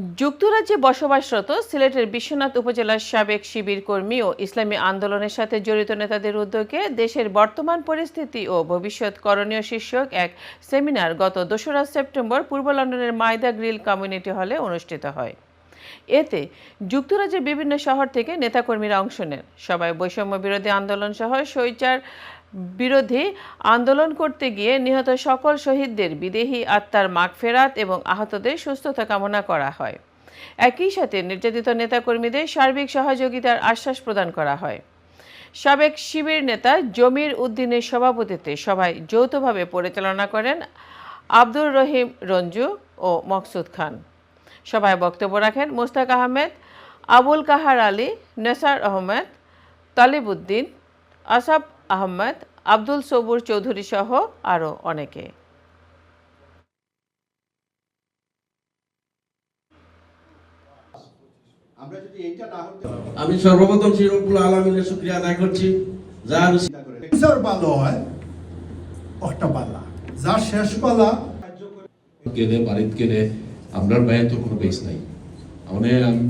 যুক্তরাজ্যে বসবাসরত সিলেটের বিশ্বনাথ উপজেলার সাবেক শিবির কর্মী ও ইসলামী আন্দোলনের সাথে জড়িত নেতাদের উদ্যোগে দেশের বর্তমান পরিস্থিতি ও ভবিষ্যৎ করণীয় শীর্ষক এক সেমিনার গত দোসরা সেপ্টেম্বর পূর্ব লন্ডনের মায়দা গ্রিল কমিউনিটি হলে অনুষ্ঠিত হয়। এতে যুক্তরাজ্যের বিভিন্ন শহর থেকে নেতাকর্মীরা অংশ নেন। সবাই বৈষম্য বিরোধী আন্দোলন সহ স্বৈচার বিরোধী আন্দোলন করতে গিয়ে নিহত সকল শহীদদের বিদেহী আত্মার মাগফেরাত এবং আহতদের সুস্থতা কামনা করা হয়। একই সাথে নির্যাতিত নেতাকর্মীদের সার্বিক সহযোগিতার আশ্বাস প্রদান করা হয়। সাবেক শিবির নেতা জমির উদ্দিনের সভাপতিত্বে সভায় যৌথভাবে পরিচালনা করেন আব্দুর রহিম রঞ্জু ও মকসুদ খান। সভায় বক্তব্য রাখেন মোস্তাক আহমেদ, আবুল কাহার আলী, নেসার আহমেদ, তালিবউদ্দিন আসাব আহমেদ আব্দুল সবুর চৌধুরী সহ আরও অনেকে। আমরা যদি এইটা না হতে আমি সর্বপ্রথম শিরকুল আলমিনের শুক্রিয়া আদায় করছি। যার করে ভালো হয় একটা পাল্লা। যার শেষ পালা গেলে বাড়িতে গেলে আপনার ব্যয় তো কোনো বেশ নাই। মানে আমি